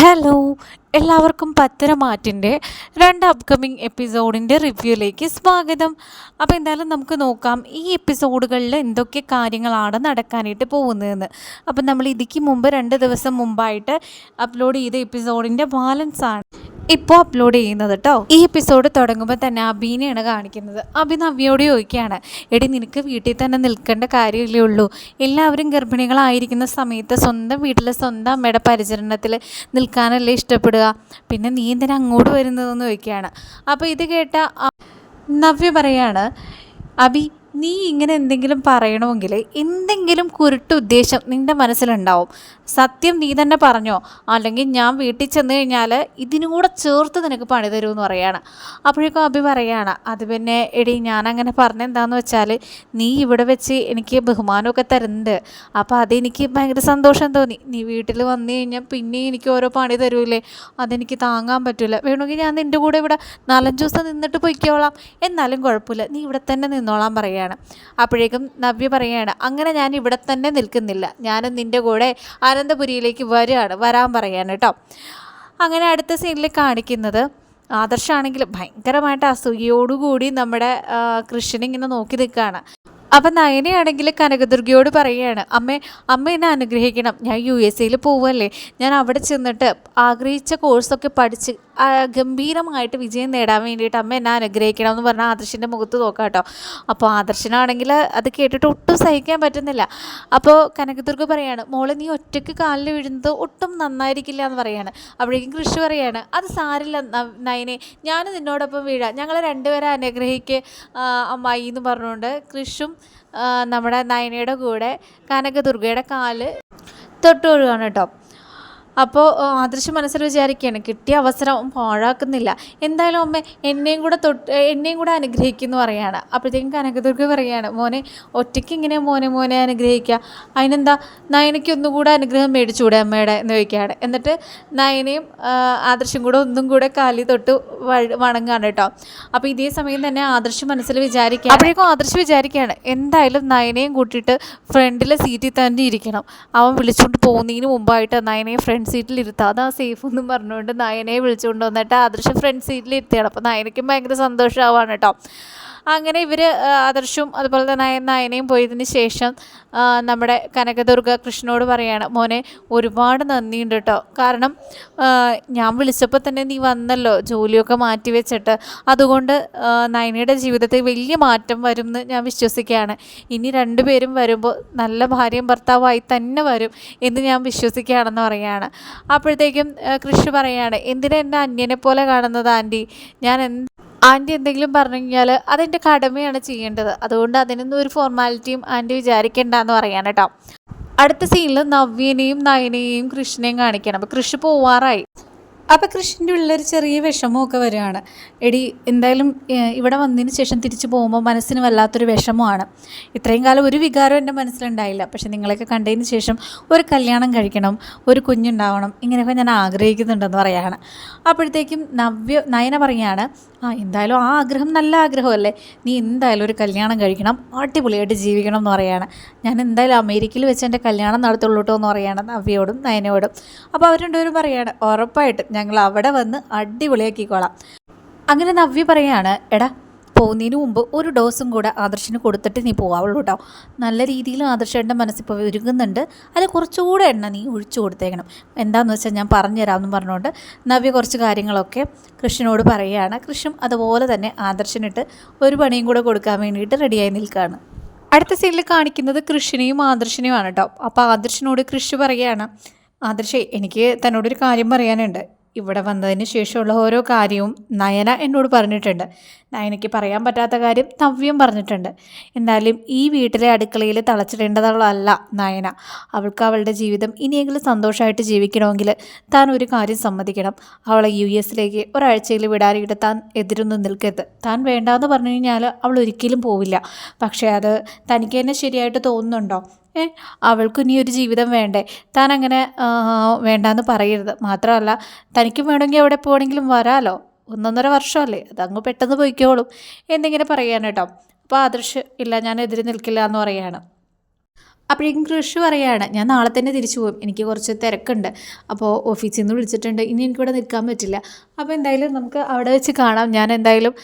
Hello എല്ലാവർക്കും പത്തരമാറ്റിന്റെ രണ്ട് upcoming എപ്പിസോഡിന്റെ റിവ്യൂയിലേക്ക് സ്വാഗതം. അപ്പോൾ എന്തായാലും നമുക്ക് നോക്കാം ഈ എപ്പിസോഡുകളിൽ എന്തൊക്കെ കാര്യങ്ങളാണ് നടക്കാനായിട്ട് പോകുന്നതെന്ന്. അപ്പോൾ നമ്മൾ ഇതിക്ക് മുമ്പ് രണ്ട് ദിവസം മുമ്പായിട്ട് അപ്ലോഡ് ചെയ്ത എപ്പിസോഡിന്റെ ബാലൻസ് ആണ്. ഇപ്പോൾ അപ്ലോഡ് ചെയ്യുന്നത് കേട്ടോ ഈ എപ്പിസോഡ് തുടങ്ങുമ്പോൾ തന്നെ അബീനെയാണ് കാണിക്കുന്നത്. അബി നവ്യോട് ചോദിക്കുകയാണ് എടി നിനക്ക് വീട്ടിൽ തന്നെ നിൽക്കേണ്ട കാര്യമില്ലേ ഉള്ളൂ. എല്ലാവരും ഗർഭിണികളായിരിക്കുന്ന സമയത്ത് സ്വന്തം വീട്ടിലെ സ്വന്തം അമ്മയുടെ പരിചരണത്തിൽ നിൽക്കാനല്ലേ ഇഷ്ടപ്പെടുക? പിന്നെ നീ എന്തിനാ അങ്ങോട്ട് വരുന്നതെന്ന് ചോദിക്കുകയാണ്. അപ്പോൾ ഇത് കേട്ട നവ്യ പറയാണ് അബി നീ ഇങ്ങനെ എന്തെങ്കിലും പറയണമെങ്കിൽ എന്തെങ്കിലും കുരുട്ട് ഉദ്ദേശം നിന്റെ മനസ്സിലുണ്ടാവും. സത്യം നീ തന്നെ പറഞ്ഞോ? അല്ലെങ്കിൽ ഞാൻ വീട്ടിൽ ചെന്ന് കഴിഞ്ഞാൽ ഇതിനും കൂടെ ചേർത്ത് നിനക്ക് പണി തരുമെന്ന് പറയാണ്. അപ്പോഴേക്കും അഭി പറയാണ് അത് പിന്നെ എടി ഞാനങ്ങനെ പറഞ്ഞെന്താന്ന് വെച്ചാൽ നീ ഇവിടെ വെച്ച് എനിക്ക് ബഹുമാനമൊക്കെ തരുന്നുണ്ട്. അപ്പോൾ അതെനിക്ക് ഭയങ്കര സന്തോഷം തോന്നി. നീ വീട്ടിൽ വന്നു കഴിഞ്ഞാൽ പിന്നെ എനിക്ക് ഓരോ പണി തരൂലേ അതെനിക്ക് താങ്ങാൻ പറ്റില്ല വേണമെങ്കിൽ ഞാൻ നിന്റെ കൂടെ ഇവിടെ നാലഞ്ച് ദിവസം നിന്നിട്ട് പൊയ്ക്കോളാം. എന്നാലും കുഴപ്പമില്ല. നീ ഇവിടെ തന്നെ നിന്നോളാൻ പറയുകയാണ് അപ്പോഴേക്കും നവ്യ പറയുകയാണ് അങ്ങനെ ഞാൻ ഇവിടെ തന്നെ നിൽക്കുന്നില്ല. ഞാൻ നിന്റെ കൂടെ അനന്തപുരിയിലേക്ക് വരികയാണ് വരാൻ പറയാണ് കേട്ടോ. അങ്ങനെ അടുത്ത സീനിൽ കാണിക്കുന്നത് ആദർശാണെങ്കിൽ ഭയങ്കരമായിട്ട് അസൂയയോടുകൂടി നമ്മുടെ കൃഷ്ണൻ കൃഷ്ണനെ ഇങ്ങനെ നോക്കി നിൽക്കുകയാണ്. അപ്പം നയനയാണെങ്കിൽ കനകദുർഗയോട് പറയുകയാണ് അമ്മേ അമ്മ എന്നെ അനുഗ്രഹിക്കണം. ഞാൻ യു എസ് എയിൽ പോവല്ലേ ഞാൻ അവിടെ ചെന്നിട്ട് ആഗ്രഹിച്ച കോഴ്സൊക്കെ പഠിച്ച് ഗംഭീരമായിട്ട് വിജയം നേടാൻ വേണ്ടിയിട്ട് അമ്മ എന്നെ അനുഗ്രഹിക്കണം എന്ന് പറഞ്ഞാൽ ആദർശിന്റെ മുഖത്ത് നോക്കാം കേട്ടോ. അപ്പോൾ ആദർശനാണെങ്കിൽ അത് കേട്ടിട്ട് ഒട്ടും സഹിക്കാൻ പറ്റുന്നില്ല. അപ്പോൾ കനകദുർഗ പറയാണ് മോളെ നീ ഒറ്റയ്ക്ക് കാലിൽ വീഴുന്നത് ഒട്ടും നന്നായിരിക്കില്ല എന്ന് പറയാണ്. അപ്പോഴേക്കും കൃഷി പറയാണ് അത് സാരില്ല നയനെ ഞാൻ നിന്നോടൊപ്പം വീഴാം. ഞങ്ങൾ രണ്ടുപേരെ അനുഗ്രഹിക്ക് അമ്മായി എന്ന് പറഞ്ഞുകൊണ്ട് കൃഷും നമ്മുടെ നയനയുടെ കൂടെ കനകദുർഗയുടെ കാൽ തൊട്ടൊഴുകാണ് കേട്ടോ. അപ്പോൾ ആദർശം മനസ്സിൽ വിചാരിക്കുകയാണ് കിട്ടിയ അവസരം പാഴാക്കുന്നില്ല. എന്തായാലും അമ്മ എന്നെയും കൂടെ തൊട്ട് എന്നെയും കൂടെ അനുഗ്രഹിക്കുന്നു പറയാണ്. അപ്പോഴത്തേക്കും കനകദുർഗ പറയുകയാണ് മോനെ ഒറ്റയ്ക്ക് ഇങ്ങനെ മോനെ മോനെ അനുഗ്രഹിക്കുക അതിനെന്താ നയനയ്ക്ക് ഒന്നും കൂടെ അനുഗ്രഹം മേടിച്ചുകൂടെ അമ്മയുടെ? എന്ന് ചോദിക്കുകയാണ്. എന്നിട്ട് നയനയും ആദർശും കൂടെ ഒന്നും കൂടെ കാലി തൊട്ട് വണങ്ങാണ് കേട്ടോ. അപ്പോൾ ഇതേ സമയം തന്നെ ആദർശം മനസ്സിൽ വിചാരിക്കുക അപ്പോഴേക്കും ആദർശ് വിചാരിക്കുകയാണ് എന്തായാലും നയനയും കൂട്ടിയിട്ട് ഫ്രണ്ടിലെ സീറ്റിൽ തന്നെ ഇരിക്കണം. അവൻ വിളിച്ചുകൊണ്ട് പോകുന്നതിന് മുമ്പായിട്ട് നയനയെ ഫ്രണ്ട് സീറ്റിൽ ഇരുത്താം സേഫ് എന്നും പറഞ്ഞുകൊണ്ട് നയനയെ വിളിച്ചുകൊണ്ട് വന്നിട്ട് ആദർശ് ഫ്രണ്ട് സീറ്റിൽ ഇരുത്തിയാണ് അപ്പോൾ നയനയ്ക്കും ഭയങ്കര സന്തോഷമാവാണ് കേട്ടോ. അങ്ങനെ ഇവർ ആദർശും അതുപോലെ തന്നെ നയ- നയനയും പോയതിന് ശേഷം നമ്മുടെ കനകദുർഗ കൃഷ്ണനോട് പറയുകയാണ് മോനെ ഒരുപാട് നന്ദിയുണ്ട് കേട്ടോ കാരണം ഞാൻ വിളിച്ചപ്പോൾ തന്നെ നീ വന്നല്ലോ ജോലിയൊക്കെ മാറ്റി വെച്ചിട്ട്. അതുകൊണ്ട് നയനയുടെ ജീവിതത്തിൽ വലിയ മാറ്റം വരും എന്ന് ഞാൻ വിശ്വസിക്കുകയാണ്. ഇനി രണ്ടുപേരും വരുമ്പോൾ നല്ല ഭാര്യയും ഭർത്താവായി തന്നെ വരും എന്ന് ഞാൻ വിശ്വസിക്കുകയാണെന്ന് പറയുകയാണ് അപ്പോഴത്തേക്കും കൃഷി പറയുകയാണ് എന്തിനാ എന്നെ അന്യനെ പോലെ കാണുന്നത് ആന്റി ഞാൻ എന്ത് ആന്റി എന്തെങ്കിലും പറഞ്ഞു കഴിഞ്ഞാൽ അതെന്റെ കടമയാണ് ചെയ്യേണ്ടത്. അതുകൊണ്ട് അതിനൊന്നും ഒരു ഫോർമാലിറ്റിയും ആന്റി വിചാരിക്കേണ്ടെന്ന് പറയാൻ കേട്ടോ അടുത്ത സീനിൽ നവ്യനെയും നയനെയും കൃഷ്ണനെയും കാണിക്കണം. അപ്പോൾ കൃഷി പോവാറായി. അപ്പോൾ കൃഷ്ണന്റെ ഉള്ളൊരു ചെറിയ വിഷമമൊക്കെ വരികയാണ്. എടി എന്തായാലും ഇവിടെ വന്നതിന് ശേഷം തിരിച്ചു പോകുമ്പോൾ മനസ്സിന് വല്ലാത്തൊരു വിഷമമാണ്. ഇത്രയും കാലം ഒരു വികാരം എന്റെ മനസ്സിലുണ്ടായില്ല. പക്ഷേ നിങ്ങളെയൊക്കെ കണ്ടതിന് ശേഷം ഒരു കല്യാണം കഴിക്കണം ഒരു കുഞ്ഞുണ്ടാവണം ഇങ്ങനെയൊക്കെ ഞാൻ ആഗ്രഹിക്കുന്നുണ്ടെന്ന് പറയുകയാണ് അപ്പോഴത്തേക്കും നവ്യ നയന പറയാണ് ആ എന്തായാലും ആ ആഗ്രഹം നല്ല ആഗ്രഹമല്ലേ? നീ എന്തായാലും ഒരു കല്യാണം കഴിക്കണം അടിപൊളിയായിട്ട് ജീവിക്കണം എന്ന് പറയാണ്. ഞാൻ എന്തായാലും അമേരിക്കയിൽ വെച്ച് എന്റെ കല്യാണം നടത്തുള്ളൂ കേട്ടോ എന്ന് പറയാണ് നവ്യയോടും നയനയോടും. അപ്പോൾ അവർ രണ്ടുപേരും പറയാണ് ഉറപ്പായിട്ടും ഞങ്ങൾ അവിടെ വന്ന് അടിപൊളിയാക്കിക്കോളാം. അങ്ങനെ നവ്യ പറയാണ് എടാ പോകുന്നതിന് മുമ്പ് ഒരു ഡോസും കൂടെ ആദർശിന് കൊടുത്തിട്ട് നീ പോകാവുള്ളൂ കേട്ടോ നല്ല രീതിയിൽ ആദർശേട്ടന്റെ മനസ്സിപ്പോൾ ഒരുങ്ങുന്നുണ്ട്. അതിൽ കുറച്ചുകൂടെ എണ്ണ നീ ഒഴിച്ചു കൊടുത്തേക്കണം. എന്താണെന്ന് വെച്ചാൽ ഞാൻ പറഞ്ഞുതരാമെന്ന് പറഞ്ഞുകൊണ്ട് നവ്യ കുറച്ച് കാര്യങ്ങളൊക്കെ കൃഷ്ണനോട് പറയുകയാണ്. കൃഷ്ണൻ അതുപോലെ തന്നെ ആദർശനിട്ട് ഒരു പണിയും കൂടെ കൊടുക്കാൻ വേണ്ടിയിട്ട് റെഡിയായി നിൽക്കുകയാണ് അടുത്ത സീനിൽ കാണിക്കുന്നത് കൃഷിനെയും ആദർശനെയുമാണ് കേട്ടോ അപ്പോൾ ആദർശനോട് കൃഷി പറയുകയാണ് ആദർശേ എനിക്ക് തന്നോടൊരു കാര്യം പറയാനുണ്ട്. ഇവിടെ വന്നതിന് ശേഷമുള്ള ഓരോ കാര്യവും നയന എന്നോട് പറഞ്ഞിട്ടുണ്ട്. നയനയ്ക്ക് പറയാൻ പറ്റാത്ത കാര്യം നവ്യം പറഞ്ഞിട്ടുണ്ട്. എന്നാലും ഈ വീട്ടിലെ അടുക്കളയിൽ തളച്ചിടേണ്ടതല്ല നയന. അവൾക്ക് അവളുടെ ജീവിതം ഇനിയെങ്കിലും സന്തോഷമായിട്ട് ജീവിക്കണമെങ്കിൽ താൻ ഒരു കാര്യം സമ്മതിക്കണം. അവളെ യു എസിലേക്ക് ഒരാഴ്ചയിൽ വിടാനായിട്ട് താൻ എതിരൊന്നും നിൽക്കരുത്. താൻ വേണ്ടാന്ന് പറഞ്ഞു കഴിഞ്ഞാൽ അവൾ ഒരിക്കലും പോവില്ല. പക്ഷേ അത് തനിക്ക് തന്നെ ശരിയായിട്ട് തോന്നുന്നുണ്ടോ? അവൾക്ക് ഇനി ഒരു ജീവിതം വേണ്ടേ? താൻ അങ്ങനെ വേണ്ടാന്ന് പറയരുത്. മാത്രമല്ല തനിക്കും വേണമെങ്കിൽ അവിടെ പോകണമെങ്കിലും വരാലോ? ഒന്നൊന്നര വർഷമല്ലേ? അതങ്ങ് പെട്ടെന്ന് പോയിക്കോളും. എന്നിങ്ങനെ പറയാണ് കേട്ടോ. അപ്പോൾ ആദർശ് ഇല്ല ഞാൻ എതിരെ നിൽക്കില്ല എന്ന് പറയാണ്. അപ്പോഴേക്കും കൃഷി പറയാണ് ഞാൻ നാളെ തന്നെ തിരിച്ചു പോകും എനിക്ക് കുറച്ച് തിരക്കുണ്ട്. അപ്പോൾ ഓഫീസിൽ നിന്ന് വിളിച്ചിട്ടുണ്ട്. ഇനി എനിക്കിവിടെ നിൽക്കാൻ പറ്റില്ല. അപ്പോൾ എന്തായാലും നമുക്ക് അവിടെ വെച്ച് കാണാം. ഞാൻ എന്തായാലും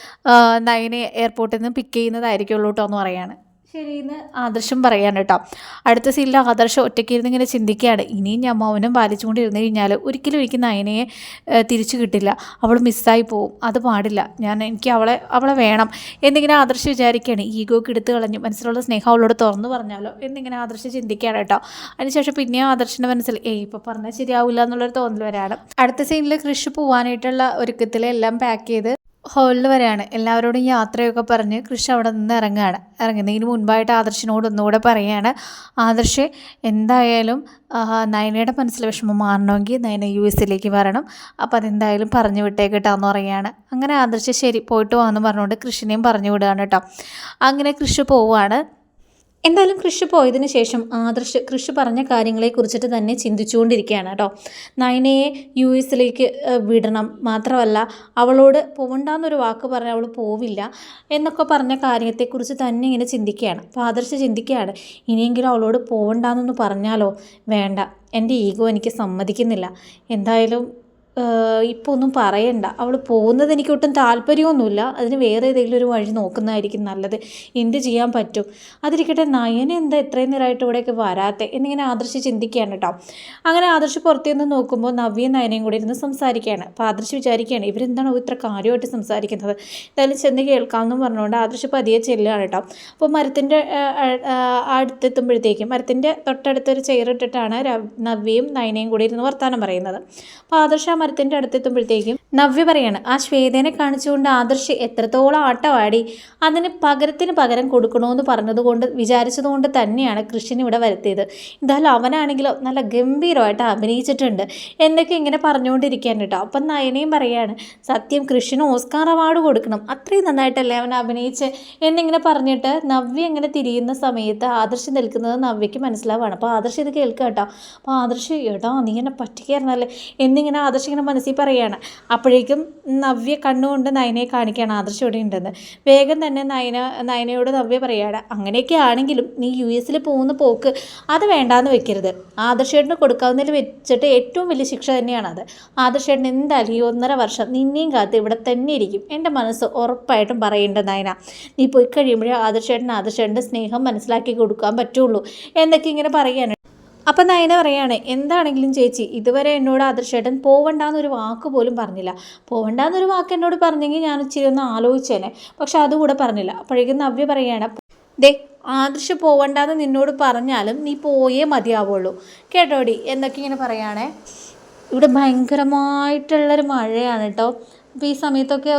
നയനെ എയർപോർട്ടിൽ നിന്ന് പിക്ക് ചെയ്യുന്നതായിരിക്കുള്ളൂ കേട്ടോ എന്ന് പറയാണ്. ശരിയെന്ന് ആദർശം പറയാണ് കേട്ടോ. അടുത്ത സീനിൽ ആദർശം ഒറ്റയ്ക്ക് ഇരുന്ന് ഇങ്ങനെ ചിന്തിക്കുകയാണ്. ഇനിയും ഞാൻ മൗനം പാലിച്ചുകൊണ്ടിരുന്നു കഴിഞ്ഞാൽ ഒരിക്കലും എനിക്ക് നയനയെ തിരിച്ചു കിട്ടില്ല. അവൾ മിസ്സായി പോവും. അത് പാടില്ല. ഞാൻ എനിക്ക് അവളെ അവളെ വേണം എന്നിങ്ങനെ ആദർശം വിചാരിക്കുകയാണ്. ഈഗോക്ക് എടുത്ത് കളഞ്ഞു മനസ്സിലുള്ള സ്നേഹം അവളോട് തുറന്നു പറഞ്ഞാലോ എന്നിങ്ങനെ ആദർശം ചിന്തിക്കുകയാണ് കേട്ടോ. അതിനുശേഷം പിന്നെയും ആദർശിന്റെ മനസ്സിൽ ഏയ് ഇപ്പോൾ പറഞ്ഞാൽ ശരിയാവില്ല എന്നുള്ളൊരു തോന്നൽ വരാണ്. അടുത്ത സീനിൽ കൃഷി പോവാനായിട്ടുള്ള ഒരുക്കത്തിലെല്ലാം പാക്ക് ചെയ്ത് ഹോളിൽ വരെയാണ്. എല്ലാവരോടും യാത്രയൊക്കെ പറഞ്ഞ് കൃഷി അവിടെ നിന്ന് ഇറങ്ങുകയാണ്. ഇറങ്ങുന്നതിന് മുൻപായിട്ട് ആദർശിനോട് ഒന്നുകൂടെ പറയുകയാണ്. ആദർശ് എന്തായാലും നയനയുടെ മനസ്സിൽ വിഷമം മാറണമെങ്കിൽ നയന യു എസിലേക്ക് വരണം. അപ്പോൾ അതെന്തായാലും പറഞ്ഞു വിട്ടേക്കിട്ടാന്ന് പറയുകയാണ്. അങ്ങനെ ആദർശ് ശരി പോയിട്ട് വാന്ന് പറഞ്ഞുകൊണ്ട് കൃഷിനെയും പറഞ്ഞു വിടുകയാണ് കേട്ടോ. അങ്ങനെ കൃഷി പോവുകയാണ്. എന്തായാലും കൃഷി പോയതിനു ശേഷം ആദർശ് കൃഷി പറഞ്ഞ കാര്യങ്ങളെ കുറിച്ചിട്ട് തന്നെ ചിന്തിച്ചുകൊണ്ടിരിക്കുകയാണ് കേട്ടോ. നയനയെ യു എസിലേക്ക് വിടണം. മാത്രമല്ല അവളോട് പോകണ്ടെന്നൊരു വാക്ക് പറഞ്ഞാൽ അവൾ പോവില്ല എന്നൊക്കെ പറഞ്ഞ കാര്യത്തെക്കുറിച്ച് തന്നെ ഇങ്ങനെ ചിന്തിക്കുകയാണ്. അപ്പോൾ ആദർശ് ചിന്തിക്കുകയാണ് ഇനിയെങ്കിലും അവളോട് പോകണ്ടെന്നൊന്ന് പറഞ്ഞാലോ? വേണ്ട. എന്റെ ഈഗോ എനിക്ക് സമ്മതിക്കുന്നില്ല. എന്തായാലും ഇപ്പോൾ ഒന്നും പറയണ്ട. അവൾ പോകുന്നത് എനിക്ക് ഒട്ടും താല്പര്യമൊന്നുമില്ല. അതിന് വേറെ ഏതെങ്കിലും ഒരു വഴി നോക്കുന്നതായിരിക്കും നല്ലത്. എന്ത് ചെയ്യാൻ പറ്റും? അതിരിക്കട്ടെ നയന എന്താ ഇത്രയും നേരമായിട്ട് ഇവിടെയൊക്കെ വരാത്തെ? എന്നിങ്ങനെ ആദർശി ചിന്തിക്കുകയാണ് കേട്ടോ. അങ്ങനെ ആദർശി പുറത്തു നിന്ന് നോക്കുമ്പോൾ നവ്യയും നയനയും കൂടി ഇരുന്ന് സംസാരിക്കുകയാണ്. അപ്പോൾ ആദർശ് വിചാരിക്കുകയാണ് ഇവരെന്താണ് ഇത്ര കാര്യമായിട്ട് സംസാരിക്കുന്നത്? എന്തായാലും ചെന്ന് കേൾക്കാമെന്നും പറഞ്ഞുകൊണ്ട് ആദർശി പതിയെ ചെല്ലുകയാണ് കേട്ടോ. അപ്പോൾ മരത്തിന്റെ അടുത്തെത്തുമ്പോഴത്തേക്കും മരത്തിന്റെ തൊട്ടടുത്തൊരു ചെയറിട്ടിട്ടാണ് നവ്യയും നയനയും കൂടി ഇരുന്ന് വർത്തമാനം പറയുന്നത്. അപ്പോൾ ആദർശ് മരത്തിന്റെ അടുത്തെത്തുമ്പോഴത്തേക്കും നവ്യ പറയാണ് ആ ശ്വേതനെ കാണിച്ചുകൊണ്ട് ആദർശ് എത്രത്തോളം ആട്ടവാടി. അതിന് പകരത്തിന് പകരം കൊടുക്കണമെന്ന് പറഞ്ഞതുകൊണ്ട് വിചാരിച്ചതുകൊണ്ട് തന്നെയാണ് കൃഷ്ണൻ ഇവിടെ വരുത്തിയത്. എന്തായാലും അവനാണെങ്കിലോ നല്ല ഗംഭീരമായിട്ട് അഭിനയിച്ചിട്ടുണ്ട്. എന്നൊക്കെ ഇങ്ങനെ പറഞ്ഞുകൊണ്ടിരിക്കാൻ കേട്ടോ. അപ്പം നയനയും പറയാണ് സത്യം കൃഷിന് ഓസ്കാർ അവാർഡ് കൊടുക്കണം. അത്രയും നന്നായിട്ടല്ലേ അവൻ അഭിനയിച്ച്? എന്നിങ്ങനെ പറഞ്ഞിട്ട് നവ്യ ഇങ്ങനെ തിരിയുന്ന സമയത്ത് ആദർശ് നിൽക്കുന്നത് നവ്യയ്ക്ക് മനസ്സിലാവാണ്. അപ്പോൾ ആദർശ് ഇത് കേൾക്കുക കേട്ടോ. അപ്പോൾ ആദർശ് എടാ നീ എന്നെ പറ്റിക്കായിരുന്നല്ലേ? എന്നിങ്ങനെ ആദർശ് ഇങ്ങനെ മനസ്സിൽ പറയുകയാണ് അപ്പോഴേക്കും നവ്യ കണ്ണുകൊണ്ട് നയനയെ കാണിക്കുകയാണ്. ആദർശ് ഇവിടെ ഉണ്ടെന്ന്. വേഗം തന്നെ നയന നയനയോട് നവ്യ പറയുകയാണ് അങ്ങനെയൊക്കെ ആണെങ്കിലും നീ യു എസിൽ പോകുന്ന പോക്ക് അത് വേണ്ടാന്ന് വെക്കരുത്. ആദർശേട്ടന് കൊടുക്കാവുന്നതിൽ വെച്ചിട്ട് ഏറ്റവും വലിയ ശിക്ഷ തന്നെയാണ് അത്. ആദർശേട്ടൻ എന്തായാലും ഈ ഒന്നര വർഷം നിന്നെയും കാത്ത് ഇവിടെ തന്നെ ഇരിക്കും. എന്റെ മനസ്സ് ഉറപ്പായിട്ടും പറയേണ്ട നയന. നീ പോയി കഴിയുമ്പോഴേ ആദർശേട്ടൻ ആദർശേട്ടന്റെ സ്നേഹം മനസ്സിലാക്കി കൊടുക്കാൻ പറ്റുള്ളൂ. എന്നൊക്കെ ഇങ്ങനെ പറയാണ് അപ്പം നയന പറയാണ് എന്താണെങ്കിലും ചേച്ചി ഇതുവരെ എന്നോട് ആദർശേട്ടൻ പോവണ്ടെന്നൊരു വാക്ക് പോലും പറഞ്ഞില്ല. പോവണ്ടെന്നൊരു വാക്ക് എന്നോട് പറഞ്ഞെങ്കിൽ ഞാൻ ഇച്ചിരി ഒന്ന് ആലോചിച്ചേനെ. പക്ഷെ അതുകൂടെ പറഞ്ഞില്ല. അപ്പോഴേക്കും നവ്യ പറയാണ് ദേ ആദർശ പോവണ്ടെന്ന് നിന്നോട് പറഞ്ഞാലും നീ പോയേ മതിയാവുള്ളൂ. കേട്ടോടി എന്നൊക്കെ ഇങ്ങനെ പറയുകയാണേ ഇവിടെ ഭയങ്കരമായിട്ടുള്ളൊരു മഴയാണ് കേട്ടോ അപ്പോൾ ഈ സമയത്തൊക്കെ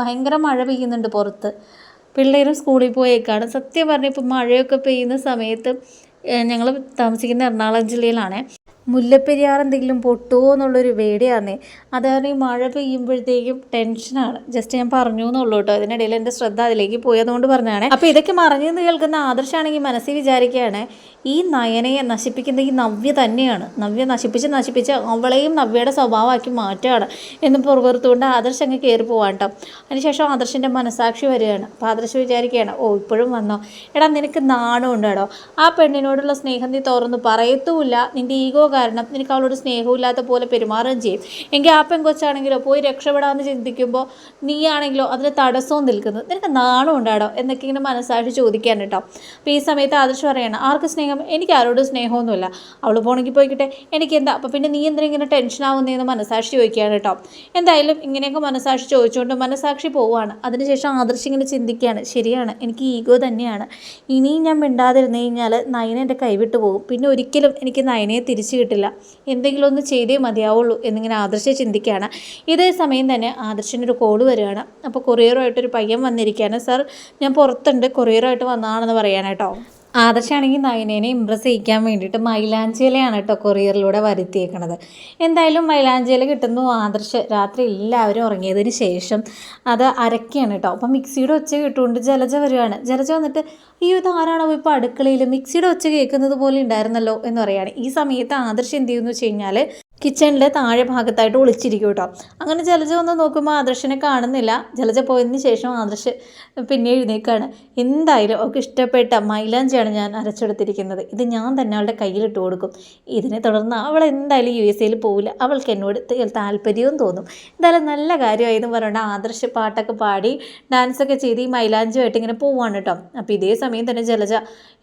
ഭയങ്കര മഴ പെയ്യുന്നുണ്ട് പുറത്ത്. പിള്ളേരും സ്കൂളിൽ പോയേക്കാണ്. സത്യം പറഞ്ഞാൽ ഇപ്പോൾ മഴയൊക്കെ പെയ്യുന്ന സമയത്ത് ഞങ്ങൾ താമസിക്കുന്ന എറണാകുളം ജില്ലയിലാണ്. മുല്ലപ്പെരിയാർ എന്തെങ്കിലും പൊട്ടുമോ എന്നുള്ളൊരു പേടിയാണേ അത് കാരണം ഈ മഴ പെയ്യുമ്പോഴത്തേക്കും ടെൻഷനാണ്. ജസ്റ്റ് ഞാൻ പറഞ്ഞു എന്നുള്ളൂ കേട്ടോ. ഇതിനിടയിൽ എന്റെ ശ്രദ്ധ അതിലേക്ക് പോയതുകൊണ്ട് പറഞ്ഞതാണ്. അപ്പോൾ ഇതൊക്കെ മറിഞ്ഞെന്ന് കേൾക്കുന്ന ആദർശാണെങ്കിൽ മനസ്സിൽ വിചാരിക്കുകയാണ് ഈ നയനയെ നശിപ്പിക്കുന്ന ഈ നവ്യ തന്നെയാണ്. നവ്യ നശിപ്പിച്ച് നശിപ്പിച്ച് അവളെയും നവ്യയുടെ സ്വഭാവമാക്കി മാറ്റുകയാണ് എന്ന് പുറകെടുത്തുകൊണ്ട് ആദർശ് അങ്ങ് കയറി പോവാൻ കേട്ടോ അതിനുശേഷം ആദർശിന്റെ മനസാക്ഷി വരികയാണ്. അപ്പോൾ ആദർശ് വിചാരിക്കുകയാണ് ഓ ഇപ്പോഴും വന്നോ? എടാ നിനക്ക് നാണമുണ്ട് കേട്ടോ ആ പെണ്ണിനോടുള്ള സ്നേഹം നീ തുറന്ന് പറയത്തുമില്ല. നിന്റെ ഈഗോ കാരണം നിനക്ക് അവളോട് സ്നേഹമില്ലാത്ത പോലെ പെരുമാറുകയും ചെയ്യും. എങ്കിൽ ആ പെൺകൊച്ചാണെങ്കിലോ പോയി രക്ഷപ്പെടാമെന്ന് ചിന്തിക്കുമ്പോൾ നീയാണെങ്കിലോ അതിന് തടസ്സവും നിൽക്കുന്നത് നിനക്ക് നാണം ഉണ്ടാടോ എന്നൊക്കെ ഇങ്ങനെ മനസാക്ഷി ചോദിക്കാൻ കേട്ടോ അപ്പോൾ ഈ സമയത്ത് ആദർശ് പറയണം ആർക്ക് സ്നേഹം എനിക്ക് ആരോടും സ്നേഹമൊന്നുമില്ല. അവൾ പോകണമെങ്കിൽ പോയിക്കട്ടെ. എനിക്ക് എന്താ അപ്പോൾ പിന്നെ നീ എന്തിനാ ഇങ്ങനെ ടെൻഷൻ ആവുന്നതെന്ന് മനസാക്ഷി ചോദിക്കുകയാണ് കേട്ടോ. എന്തായാലും ഇങ്ങനെയൊക്കെ മനസാക്ഷി ചോദിച്ചുകൊണ്ട് മനസാക്ഷി പോവുകയാണ് അതിനുശേഷം ആദർശ് ഇങ്ങനെ ചിന്തിക്കുകയാണ്. ശരിയാണ്. എനിക്ക് ഈഗോ തന്നെയാണ്. ഇനിയും ഞാൻ മിണ്ടാതിരുന്നു കഴിഞ്ഞാൽ നയന എന്റെ കൈവിട്ട് പോകും. പിന്നെ ഒരിക്കലും എനിക്ക് നയനയെ തിരിച്ചു കിട്ടില്ല. എന്തെങ്കിലും ഒന്ന് ചെയ്തേ മതിയാവുള്ളൂ എന്നിങ്ങനെ ആദർശ് ചിന്തിക്കുകയാണ്. ഇതേ സമയം തന്നെ ആദർശിനൊരു കോൾ വരികയാണ്. അപ്പോൾ കൊറിയറുമായിട്ടൊരു പയ്യൻ വന്നിരിക്കുകയാണ്. സാർ ഞാൻ പുറത്തുണ്ട്. കൊറിയറുമായിട്ട് വന്നതാണെന്ന് പറയാനായിട്ടോ ആദർശാണെങ്കിൽ നയനേനെ ഇമ്പ്രസ് ചെയ്യിക്കാൻ വേണ്ടിയിട്ട് മൈലാഞ്ചിയിലയാണ് കേട്ടോ കൊറിയറിലൂടെ വരുത്തിയേക്കണത്. എന്തായാലും മൈലാഞ്ചിയില കിട്ടുന്നു. ആദർശ രാത്രി എല്ലാവരും ഉറങ്ങിയതിന് ശേഷം അത് അരക്കുകയാണ് കേട്ടോ അപ്പം മിക്സിയുടെ ഒച്ച കിട്ടുകൊണ്ട് ജലജ വരുവാണ്. ജലജ വന്നിട്ട് അയ്യോ ആരാണോ ഇപ്പോൾ അടുക്കളയിൽ മിക്സിയുടെ ഒച്ച കേൾക്കുന്നത് പോലെ ഉണ്ടായിരുന്നല്ലോ? എന്ന് പറയുകയാണ് ഈ സമയത്ത് ആദർശ് എന്ത് ചെയ്യുന്നു വെച്ച് കഴിഞ്ഞാൽ കിച്ചണിലെ താഴെ ഭാഗത്തായിട്ട് ഒളിച്ചിരിക്കും കേട്ടോ. അങ്ങനെ ജലജ ഒന്ന് നോക്കുമ്പോൾ ആദർശനെ കാണുന്നില്ല. ജലജ പോയതിന് ശേഷം ആദർശ് പിന്നെ എഴുന്നേക്കാണ്. എന്തായാലും ഒക്കെ ഇഷ്ടപ്പെട്ട മൈലാഞ്ചിയാണ് ഞാൻ അരച്ചെടുത്തിരിക്കുന്നത്. ഇത് ഞാൻ തന്നെ അവളുടെ കയ്യിലിട്ട് കൊടുക്കും. ഇതിനെ തുടർന്ന് അവൾ എന്തായാലും യു എസ് എയിൽ പോവില്ല. അവൾക്ക് എന്നോട് താല്പര്യവും തോന്നും. എന്തായാലും നല്ല കാര്യമായെന്ന് പറഞ്ഞാൽ ആദർശ് പാട്ടൊക്കെ പാടി ഡാൻസൊക്കെ ചെയ്ത് ഈ മൈലാഞ്ചുമായിട്ട് ഇങ്ങനെ പോവാണ് കേട്ടോ. അപ്പോൾ ഇതേ സമയം തന്നെ ജലജ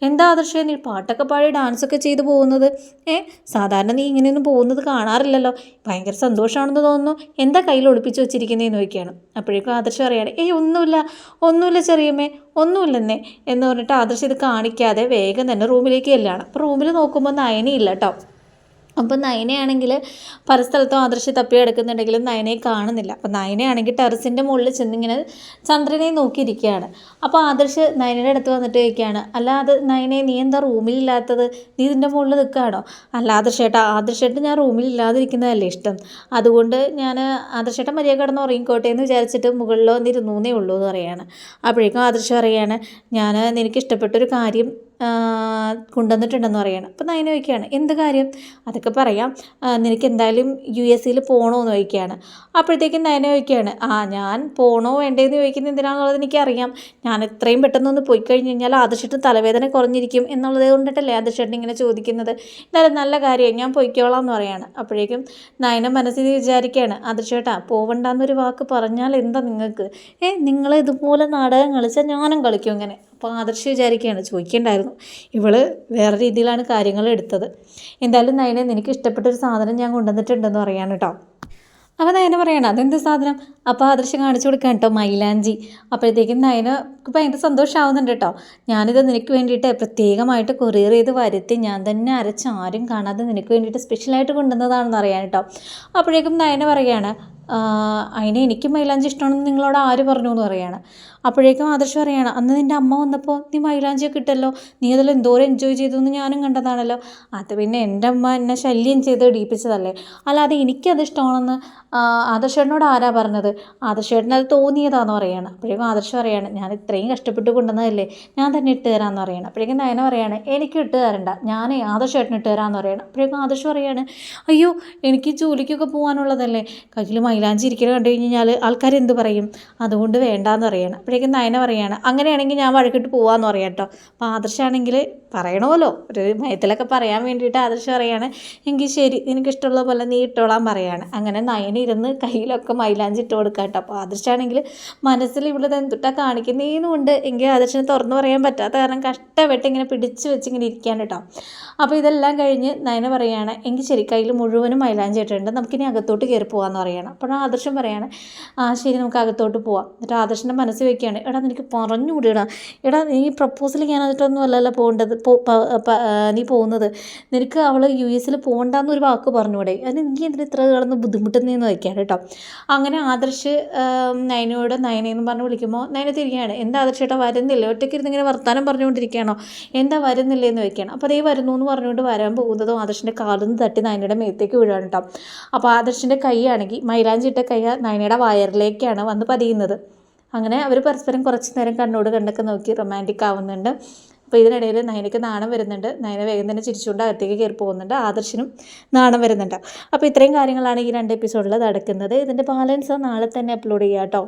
എന്താ ആദർശം നീ പാട്ടൊക്കെ പാടി ഡാൻസൊക്കെ ചെയ്ത് പോകുന്നത്? ഏ സാധാരണ നീ ഇങ്ങനെയൊന്നും പോകുന്നത് കാണാറില്ലല്ലോ. ഭയങ്കര സന്തോഷമാണെന്ന് തോന്നുന്നു. എന്താ കയ്യിൽ ഒളിപ്പിച്ച് വെച്ചിരിക്കുന്നതെന്ന് നോക്കിയാണ് അപ്പോഴേക്കും ആദർശം അറിയാണ് ഏയ് ഒന്നുമില്ല ഒന്നുമില്ല ചെറിയമ്മേ ഒന്നുമില്ലെന്നേ എന്ന് പറഞ്ഞിട്ട് ആദർശം ഇത് കാണിക്കാതെ വേഗം തന്നെ റൂമിലേക്ക് ചെല്ലാണ് അപ്പോൾ റൂമിൽ നോക്കുമ്പോൾ നയനയില്ല കേട്ടോ. അപ്പം നയനയാണെങ്കിൽ പല സ്ഥലത്തും ആദർശി തപ്പി കിടക്കുന്നുണ്ടെങ്കിലും നയനയെ കാണുന്നില്ല. അപ്പം നയനയാണെങ്കിൽ ടെറസിന്റെ മുകളിൽ ചെന്നിങ്ങനെ ചന്ദ്രനെ നോക്കിയിരിക്കുകയാണ്. അപ്പോൾ ആദർശ് നയനയുടെ അടുത്ത് വന്നിട്ട് ചോദിക്കുകയാണ് അല്ലാതെ നയനെ നീ എന്താ റൂമിലില്ലാത്തത്? നീ ഇതിന്റെ മുകളിൽ നിൽക്കുകയാണോ? അല്ല ആദർശേട്ടാ ആദർശേട്ടൻ ഞാൻ റൂമിൽ ഇല്ലാതിരിക്കുന്നതല്ലേ ഇഷ്ടം. അതുകൊണ്ട് ഞാൻ ആദർശേട്ടൻ മര്യാദ കിടന്ന് ഉറങ്ങിക്കോട്ടെ എന്ന് വിചാരിച്ചിട്ട് മുകളിൽ വന്നിരുന്നേ ഉള്ളൂ എന്ന് പറയാണ് അപ്പോഴേക്കും ആദർശ് പറയുകയാണ് ഞാൻ നിനക്ക് ഇഷ്ടപ്പെട്ടൊരു കാര്യം കൊണ്ടുവന്നിട്ടുണ്ടെന്ന് പറയണം. അപ്പോൾ നയന ചോദിക്കുകയാണ് എന്ത് കാര്യം? അതൊക്കെ പറയാം. നിനക്ക് എന്തായാലും യു എസ് സിയിൽ പോകണമെന്ന് ചോദിക്കുകയാണ്. അപ്പോഴത്തേക്കും നയന ചോദിക്കുകയാണ് ആ ഞാൻ പോകണോ വേണ്ടേന്ന് ചോദിക്കുന്നത് എന്തിനാണെന്നുള്ളത് എനിക്കറിയാം. ഞാൻ എത്രയും പെട്ടെന്നൊന്ന് പോയി കഴിഞ്ഞ് കഴിഞ്ഞാൽ ആദർശട്ടും തലവേദന കുറഞ്ഞിരിക്കും എന്നുള്ളത് കൊണ്ടിട്ടല്ലേ ആദർശേട്ടൻ ഇങ്ങനെ ചോദിക്കുന്നത്. എന്തായാലും നല്ല കാര്യം ഞാൻ പൊയ്ക്കോളാം എന്ന് പറയാണ്. അപ്പോഴേക്കും നയന മനസ്സിൽ വിചാരിക്കുകയാണ് ആദർശേട്ടാ പോവണ്ടെന്നൊരു വാക്ക് പറഞ്ഞാൽ എന്താ നിങ്ങൾക്ക്? ഏ നിങ്ങൾ ഇതുപോലെ നാടകം കളിച്ചാൽ ഞാനും കളിക്കും ഇങ്ങനെ. അപ്പോൾ ആദർശ് വിചാരിക്കുകയാണ് ചോദിക്കേണ്ടായിരുന്നു. ഇവൾ വേറെ രീതിയിലാണ് കാര്യങ്ങൾ എടുത്തത്. എന്തായാലും നയനെ നിനക്ക് ഇഷ്ടപ്പെട്ട ഒരു സാധനം ഞാൻ കൊണ്ടുവന്നിട്ടുണ്ടെന്ന് പറയാണ് കേട്ടോ. അപ്പോൾ നയന പറയണം അതെന്ത് സാധനം? അപ്പോൾ ആദർശ കാണിച്ചു കൊടുക്കാൻ കേട്ടോ മൈലാഞ്ചി. അപ്പോഴത്തേക്കും നയനക്ക് ഭയങ്കര സന്തോഷമാവുന്നുണ്ട് കേട്ടോ. ഞാനിത് നിനക്ക് വേണ്ടിയിട്ട് പ്രത്യേകമായിട്ട് കൊറിയർ ചെയ്ത് വരുത്തി ഞാൻ തന്നെ അരച്ച് ആരും കാണാതെ നിനക്ക് വേണ്ടിയിട്ട് സ്പെഷ്യലായിട്ട് കൊണ്ടുവന്നതാണെന്ന് അറിയാൻ കേട്ടോ. അപ്പോഴേക്കും നയന പറയുകയാണ് അതിന് എനിക്ക് മൈലാഞ്ചി ഇഷ്ടമാണെന്ന് നിങ്ങളോട് ആര് പറഞ്ഞു എന്ന് പറയുകയാണ് അപ്പോഴേക്കും ആദർശ് പറയുകയാണ് അന്ന് നിന്റെ അമ്മ വന്നപ്പോൾ നീ മൈലാഞ്ചിയൊക്കെ ഇട്ടല്ലോ. നീ അതെല്ലാം എന്തോരം എൻജോയ് ചെയ്തു എന്ന് ഞാനും കണ്ടതാണല്ലോ. അത് പിന്നെ എന്റെ അമ്മ എന്നെ ശല്യം ചെയ്ത് ഇടിയിപ്പിച്ചതല്ലേ അല്ലാതെ എനിക്കത് ഇഷ്ടമാണെന്ന് ആദർശേട്ടനോട് ആരാ പറഞ്ഞത്? ആദർശേട്ടന് അത് തോന്നിയതാന്ന് പറയുകയാണ് അപ്പോഴേക്കും ആദർശ് പറയുകയാണ് ഞാൻ ഇത്രയും കഷ്ടപ്പെട്ട് കൊണ്ടുവന്നതല്ലേ. ഞാൻ തന്നെ ഇട്ട് തരാമെന്ന് പറയുകയാണ് അപ്പോഴേക്കും നയന പറയുകയാണ് എനിക്ക് ഇട്ട് തരണ്ട. ഞാനേ ആദർശേട്ടന് ഇട്ട് തരാമെന്ന് പറയുകയാണ് അപ്പോഴേക്കും ആദർശ് പറയുകയാണ് അയ്യോ എനിക്ക് ജോലിക്കൊക്കെ പോകാനുള്ളതല്ലേ കയ്യിൽ മൈലാഞ്ചി ഇരിക്കുന്നത് കണ്ടു കഴിഞ്ഞാൽ ആൾക്കാർ എന്ത് പറയും? അതുകൊണ്ട് വേണ്ടാന്ന് പറയണം. അപ്പോഴേക്കും നയന പറയുകയാണ് അങ്ങനെയാണെങ്കിൽ ഞാൻ വഴക്കിട്ട് പോവാന്ന് പറയാം കേട്ടോ അപ്പോൾ ആദർശാണെങ്കിൽ പറയണമല്ലോ. ഒരു മയത്തിലൊക്കെ പറയാൻ വേണ്ടിയിട്ട് ആദർശം പറയാണ് എങ്കിൽ ശരി നിനക്കിഷ്ടമുള്ള പോലെ നീ ഇട്ടോളാൻ പറയാണ്. അങ്ങനെ നയന ഇരുന്ന് കയ്യിലൊക്കെ മൈലാഞ്ചി ഇട്ട് കൊടുക്കാം കേട്ടോ അപ്പോൾ ആദർശാണെങ്കിൽ മനസ്സിൽ ഇവിടെ എന്തുട്ടാ കാണിക്കുന്നേന്നുണ്ട് എങ്കിൽ ആദർശനെ തുറന്നു പറയാൻ പറ്റാത്ത കാരണം കഷ്ടപ്പെട്ട് ഇങ്ങനെ പിടിച്ച് വെച്ച് ഇങ്ങനെ ഇരിക്കാൻ കേട്ടോ അപ്പോൾ ഇതെല്ലാം കഴിഞ്ഞ് നയന പറയുകയാണ് എങ്കിൽ ശരി കയ്യിൽ മുഴുവനും മൈലാഞ്ചി ഇട്ടിട്ടുണ്ട്. നമുക്കിനി അകത്തോട്ട് കയറി പോകാമെന്ന് പറയണം. അപ്പോൾ ആദർശം പറയാണ്? ആ ശരി നമുക്ക് അകത്തോട്ട് പോവാം. എന്നിട്ട് ആദർശന്റെ മനസ്സിൽ വെക്കുകയാണ്. എടാ നിനക്ക് പറഞ്ഞുകൂടിയടാ എടാ നീ പ്രപ്പോസൽ ഞാൻ എന്നിട്ടൊന്നും അല്ലല്ലോ പോകേണ്ടത്. നീ പോകുന്നത്. നിനക്ക് അവൾ യു എസിൽ പോകണ്ടെന്ന് ഒരു വാക്ക് പറഞ്ഞുകൂടെ? അതിന് നീ എന്തിന് ഇത്ര കിടന്ന് ബുദ്ധിമുട്ടുന്നതെന്ന് വയ്ക്കാണ് കേട്ടോ. അങ്ങനെ ആദർശ് നയനയോട് നയനെന്ന് പറഞ്ഞ് വിളിക്കുമ്പോൾ നയന തിരികെയാണ് എന്താ ആദർശ് ഏട്ടാ വരുന്നില്ല? ഒറ്റയ്ക്ക് ഇരുന്ന് ഇങ്ങനെ വർത്താനം പറഞ്ഞുകൊണ്ടിരിക്കുകയാണോ? എന്താ വരുന്നില്ല എന്ന് വയ്ക്കുകയാണ് അപ്പോൾ അതേ വരുന്നു എന്ന് പറഞ്ഞുകൊണ്ട് വരാൻ പോകുന്നതും ആദർശിന്റെ കാലിൽ നിന്ന് തട്ടി നയനയുടെ മേത്തേക്ക് വീഴാണ് കേട്ടോ. അപ്പോൾ ആദർശിന്റെ കൈയാണെങ്കിൽ മൈലാഞ്ചി ഇട്ട കൈ നയനയുടെ വയറിലേക്കാണ് വന്ന് പതിയുന്നത്. അങ്ങനെ അവർ പരസ്പരം കുറച്ച് നേരം കണ്ണോട് കണ്ടൊക്കെ നോക്കി റൊമാന്റിക് ആവുന്നുണ്ട്. അപ്പോൾ ഇതിനിടയിൽ നയനയ്ക്ക് നാണം വരുന്നുണ്ട്. നയന വേഗം തന്നെ ചിരിച്ചുകൊണ്ട് അകത്തേക്ക് കയറി പോകുന്നുണ്ട്. ആദർശനും നാണം വരുന്നുണ്ട്. അപ്പോൾ ഇത്രയും കാര്യങ്ങളാണ് ഈ രണ്ട് എപ്പിസോഡിൽ നടക്കുന്നത്. ഇതിന്റെ ബാലൻസ് നാളെ തന്നെ അപ്ലോഡ് ചെയ്യാം കേട്ടോ